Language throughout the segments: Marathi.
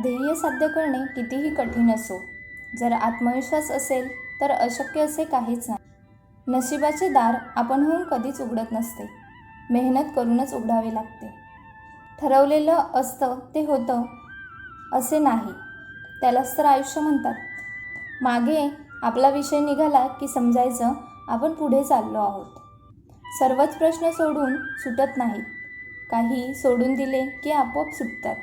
ध्येय साध्य करणे कितीही कठीण असो जर आत्मविश्वास असेल तर अशक्य असे काहीच नाही. नशिबाचे दार आपणहून कधीच उघडत नसते. मेहनत करूनच उघडावे लागते. ठरवलेलं असतं ते होतं असे नाही. त्यालाच तर आयुष्य म्हणतात. मागे आपला विषय निघाला की समजायचं आपण पुढे चाललो आहोत. सर्वच प्रश्न सोडून सुटत नाहीत. काही सोडून दिले की आपोआप सुटतात.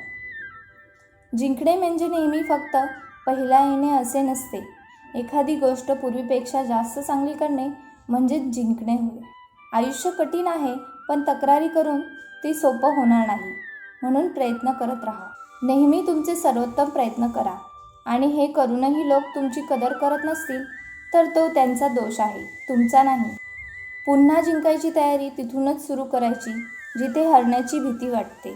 जिंकणे म्हणजे नेहमी फक्त पहिला येणे असे नसते. एखादी गोष्ट पूर्वीपेक्षा जास्त चांगली करणे म्हणजेच जिंकणे होय. आयुष्य कठीण आहे पण तक्रारी करून ती सोपं होणार नाही. म्हणून प्रयत्न करत राहा. नेहमी तुमचे सर्वोत्तम प्रयत्न करा. आणि हे करूनही लोक तुमची कदर करत नसतील तर तो त्यांचा दोष आहे तुमचा नाही. पुन्हा जिंकायची तयारी तिथूनच सुरू करायची जिथे हरण्याची भीती वाटते.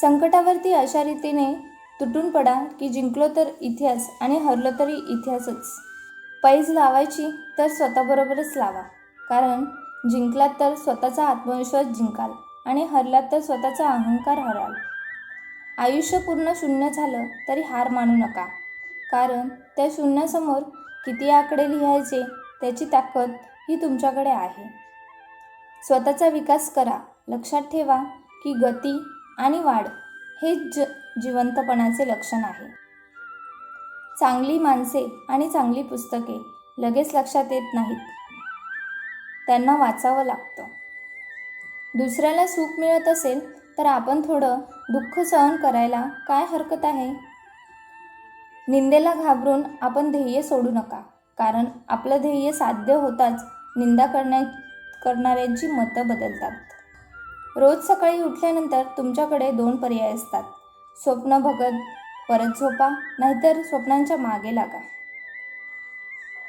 संकटावरती अशा रीतीने तुटून पडा की जिंकलो तर इतिहास आणि हरलो तरी इतिहासच. पैज लावायची तर स्वतःबरोबरच लावा. कारण जिंकलात तर स्वतःचा आत्मविश्वास जिंकाल आणि हरलात तर स्वतःचा अहंकार हराल. आयुष्य पूर्ण शून्य झालं तरी हार मानू नका. कारण त्या शून्यासमोर किती आकडे लिहायचे त्याची ताकद ही तुमच्याकडे आहे. स्वतःचा विकास करा. लक्षात ठेवा की गती आणि वाढ हे ज जिवंतपणाचे लक्षण आहे. चांगली माणसे आणि चांगली पुस्तके लगेच लक्षात येत नाहीत. त्यांना वाचावं लागतं. दुसऱ्याला सुख मिळत असेल तर आपण थोडं दुःख सहन करायला काय हरकत आहे? निंदेला घाबरून आपण ध्येय सोडू नका कारण आपलं ध्येय साध्य होताच निंदा करण्या करणाऱ्यांची मतं बदलतात. रोज सकाळी उठल्यानंतर तुमच्याकडे दोन पर्याय असतात. स्वप्न बघत परत झोपा नाहीतर स्वप्नांच्या मागे लागा.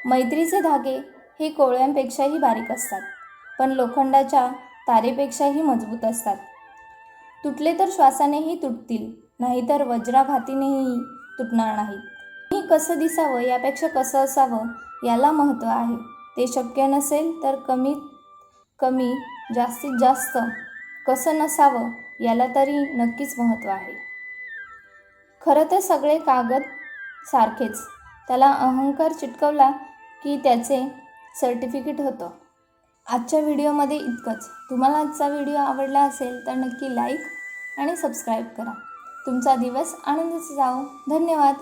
मैत्रीचे धागे हे कोळ्यांपेक्षाही बारीक असतात पण लोखंडाच्या तारेपेक्षाही मजबूत असतात. तुटले तर श्वासानेही तुटतील नाहीतर वज्राघातीनेही तुटणार नाहीत मी कसं दिसावं यापेक्षा कसं असावं याला महत्त्व आहे. ते शक्य नसेल तर कमीत कमी जास्तीत जास्त कसं नसावं याला तरी नक्कीच महत्त्व आहे. खरं तर सगळे कागद सारखेच. त्याला अहंकार चिटकवला की त्याचे सर्टिफिकेट होतं. आजच्या व्हिडिओमध्ये इतकंच. तुम्हाला आजचा व्हिडिओ आवडला असेल तर नक्की लाईक आणि सबस्क्राईब करा. तुमचा दिवस आनंदाचा जाओ धन्यवाद.